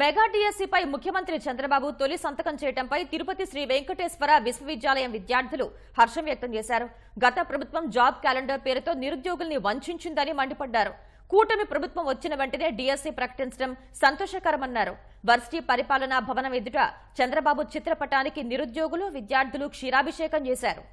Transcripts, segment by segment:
Mega డిఎస్సిపై ముఖ్యమంత్రి చంద్రబాబు తొలి సంతకం చేయడంపై తిరుపతి శ్రీ వెంకటేశ్వర విశ్వవిద్యాలయం విద్యార్థులు హర్షం వ్యక్తం చేశారు. గత ప్రభుత్వం జాబ్ క్యాలెండర్ పేరుతో నిరుద్యోగుల్ని వంచిందని మండిపడ్డారు. కూటమి ప్రభుత్వం వచ్చిన వెంటనే డిఎస్సీ ప్రకటించడం సంతోషకరమన్నారు. వర్సిటీ పరిపాలనా భవనం ఎదుట చంద్రబాబు చిత్రపటానికి నిరుద్యోగులు విద్యార్థులు క్షీరాభిషేకం చేశారు.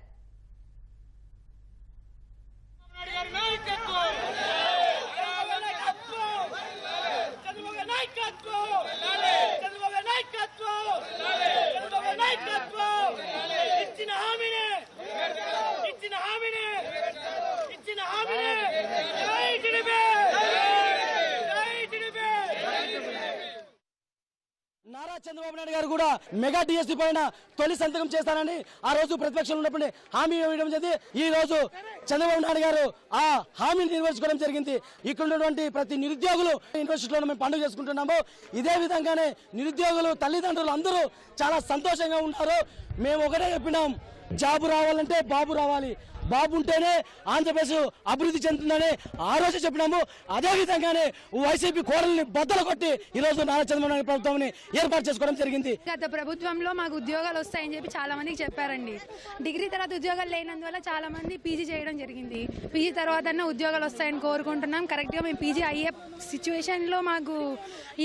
నారా చంద్రబాబు నాయుడు గారు కూడా మెగా డిఎస్సీ పైన తొలి సంతకం చేస్తానని ఆ రోజు ప్రతిపక్షంలో ఉన్నప్పుడు హామీ ఇవ్వడం జరిగింది. ఈ రోజు చంద్రబాబు నాయుడు గారు ఆ హామీని నిర్వహించుకోవడం జరిగింది. ఇక్కడ ఉన్నటువంటి ప్రతి నిరుద్యోగులు యూనివర్సిటీలో మేము పండుగ చేసుకుంటున్నాము. ఇదే విధంగానే నిరుద్యోగులు తల్లిదండ్రులు అందరూ చాలా సంతోషంగా ఉన్నారు. మేము ఒకటే చెప్పినాం జాబు రావాలంటే బాబు రావాలి. బాబు ఉంటేనే ఆంధ్రప్రదేశ్ అభివృద్ధి చెందుతుందని ఆ రోజు చెప్పినాము. అదే విధంగానే వైసీపీ కోడల్ని బద్దలు కొట్టి ఈ రోజు నారా చంద్రబాబు నాయుడు ప్రభుత్వం ఏర్పాటు చేసుకోవడం జరిగింది. గత ప్రభుత్వంలో మాకు ఉద్యోగాలు వస్తాయని చెప్పి చాలా మందికి చెప్పారండి. డిగ్రీ తర్వాత ఉద్యోగాలు లేనందువల్ల చాలా మంది పీజీ చేయడం జరిగింది. పీజీ తర్వాత ఉద్యోగాలు వస్తాయని కోరుకుంటున్నాం. కరెక్ట్గా మేము పీజీ అయ్యే సిచ్యువేషన్లో మాకు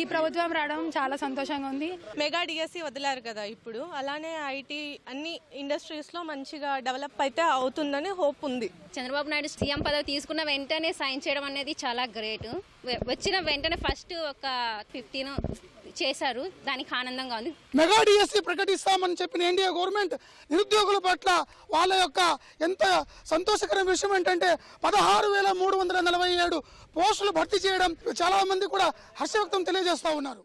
ఈ ప్రభుత్వం రావడం చాలా సంతోషంగా ఉంది. మెగా డిఎస్సి వదిలారు కదా ఇప్పుడు. అలానే ఐటీ అన్ని ఇండస్ట్రీస్లో మంచిగా డెవలప్ అయితే అవుతుందని హోప్ ఉంది చంద్రబాబు నాయుడు సీఎం పదవి తీసుకున్న వెంటనే సైన్ చేయడం అనేది చాలా గ్రేట్. వచ్చిన వెంటనే ఫస్ట్ ఒక ఫిఫ్టీన్ చేశారు. దానికి ఆనందంగా ఉంది. మెగా డిఎస్సి ప్రకటిస్తామని చెప్పిన ఎన్డీఏ గవర్నమెంట్ నిరుద్యోగుల పట్ల వాళ్ళ యొక్క ఎంత సంతోషకరమైన విషయం ఏంటంటే పదహారు వేల మూడు వందల నలభై ఏడు పోస్టులు భర్తీ చేయడం చాలా మంది కూడా హర్ష వ్యక్తం తెలియజేస్తా ఉన్నారు.